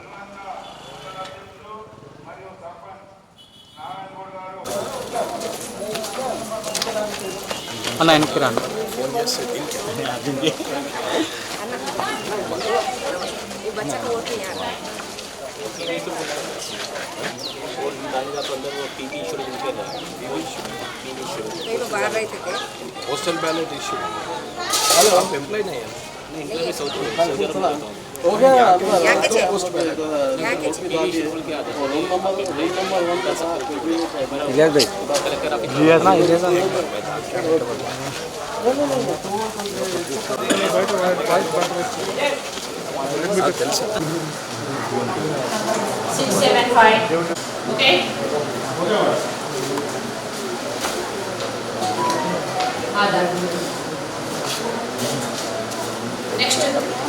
అనుబంధ నూతన అధ్యక్షులు మరియు సర్పంచ్ నారాయణ గౌడ్ గారు అన్న ఆయనకి రాను ఫోన్ చేస్తే దీనికి పోస్టల్ బ్యాలెట్ ఇష్యూ ఎంప్లాయ్ అయ్యాను ఎంప్లాయీస్ అవుతుంది है नहीं एम्प्लॉय में सऊदी सऊदी अरब में रहता हूँ यहाँ के छे यहाँ के छे six seven five. Okay. Other. Next.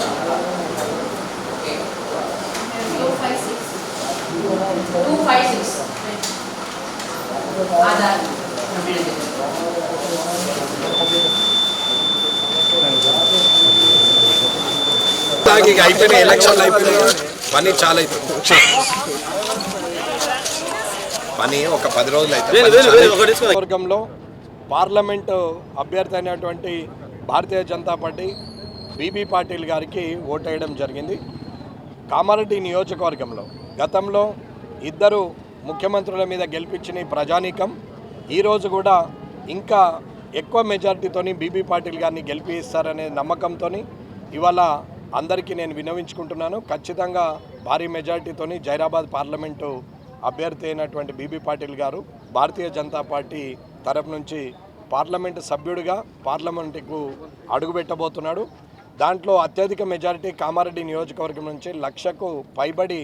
Aadhaar అయిపోయినాయి ఎలక్షన్లు అయిపోయినాయి. పని చాలా అవుతుంది పని ఒక పది రోజులు అవుతుంది వర్గంలో పార్లమెంటు అభ్యర్థి అయినటువంటి Bharatiya Janata party B B Patil గారికి ఓటేయడం జరిగింది. కామారెడ్డి నియోజకవర్గంలో గతంలో ఇద్దరు ముఖ్యమంత్రుల మీద గెలిపించిన ఈ ప్రజానీకం ఈరోజు కూడా ఇంకా ఎక్కువ మెజార్టీతోని బీబీ పాటిల్ గారిని గెలిపిస్తారనే నమ్మకంతో ఇవాళ అందరికీ నేను వినవించుకుంటున్నాను. ఖచ్చితంగా భారీ మెజార్టీతోని జైరాబాద్ పార్లమెంటు అభ్యర్థి అయినటువంటి బీబీ పాటిల్ గారు భారతీయ జనతా పార్టీ తరపు నుంచి పార్లమెంటు సభ్యుడిగా పార్లమెంటుకు అడుగుపెట్టబోతున్నాడు దాంట్లో అత్యధిక మెజారిటీ కామారెడ్డి నియోజకవర్గం నుంచి లక్షకు పైబడి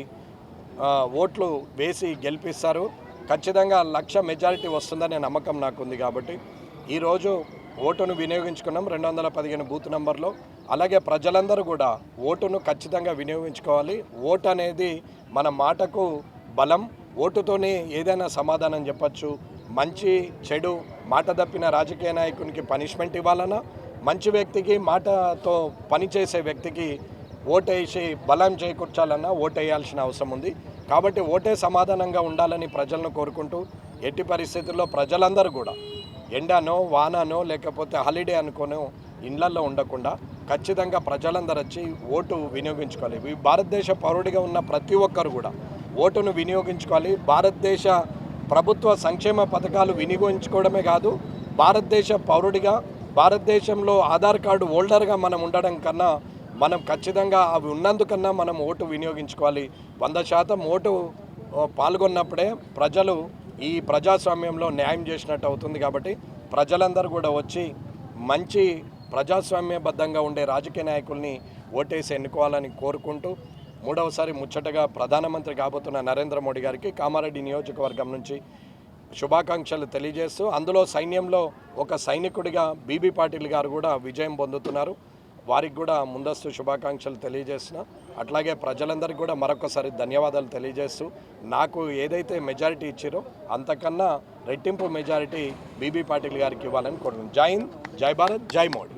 ఓట్లు వేసి గెలిపిస్తారు. ఖచ్చితంగా లక్ష మెజారిటీ వస్తుందనే నమ్మకం నాకు ఉంది కాబట్టి ఈరోజు ఓటును వినియోగించుకున్నాం రెండు వందల పదిహేను బూత్ నంబర్లో. అలాగే ప్రజలందరూ కూడా ఓటును ఖచ్చితంగా వినియోగించుకోవాలి. ఓటు అనేది మన మాటకు బలం. ఓటుతోనే ఏదైనా సమాధానం చెప్పచ్చు. మంచి చెడు మాట తప్పిన రాజకీయ నాయకునికి పనిష్మెంట్ ఇవ్వాలన్నా మంచి వ్యక్తికి మాటతో పనిచేసే వ్యక్తికి ఓటేసి బలం చేకూర్చాలన్నా ఓటేయాల్సిన అవసరం ఉంది. కాబట్టి ఓటే సమాధానంగా ఉండాలని ప్రజలను కోరుకుంటూ ఎట్టి పరిస్థితుల్లో ప్రజలందరూ కూడా ఎండనో వాననో లేకపోతే హాలిడే అనుకోనో ఇండ్లల్లో ఉండకుండా ఖచ్చితంగా ప్రజలందరూ వచ్చి ఓటు వినియోగించుకోవాలి. ఈ భారతదేశ పౌరుడిగా ఉన్న ప్రతి ఒక్కరు కూడా ఓటును వినియోగించుకోవాలి. భారతదేశ ప్రభుత్వ సంక్షేమ పథకాలు వినియోగించుకోవడమే కాదు భారతదేశ పౌరుడిగా భారతదేశంలో ఆధార్ కార్డు హోల్డర్గా మనం ఉండడం కన్నా మనం ఖచ్చితంగా అవి ఉన్నందుకన్నా మనం ఓటు వినియోగించుకోవాలి. వంద శాతం ఓటు పాల్గొన్నప్పుడే ప్రజలు ఈ ప్రజాస్వామ్యంలో న్యాయం చేసినట్టు అవుతుంది కాబట్టి ప్రజలందరూ కూడా వచ్చి మంచి ప్రజాస్వామ్యబద్ధంగా ఉండే రాజకీయ నాయకుల్ని ఓటేసి ఎన్నుకోవాలని కోరుకుంటూ మూడవసారి ముచ్చటగా ప్రధానమంత్రి కాబోతున్న నరేంద్ర మోడీ గారికి కామారెడ్డి నియోజకవర్గం నుంచి శుభాకాంక్షలు తెలియజేస్తూ అందులో సైన్యంలో ఒక సైనికుడిగా బీబీ పాటిల్ గారు కూడా విజయం పొందుతున్నారు. వారికి కూడా ముందస్తు శుభాకాంక్షలు తెలియజేసిన అట్లాగే ప్రజలందరికీ కూడా మరొకసారి ధన్యవాదాలు తెలియజేస్తూ నాకు ఏదైతే మెజారిటీ ఇచ్చారో అంతకన్నా రెట్టింపు మెజారిటీ బీబీ పాటిల్ గారికి ఇవ్వాలని కోరుకుంటున్నాను. జై హింద్ జై భారత్ జై మోడీ.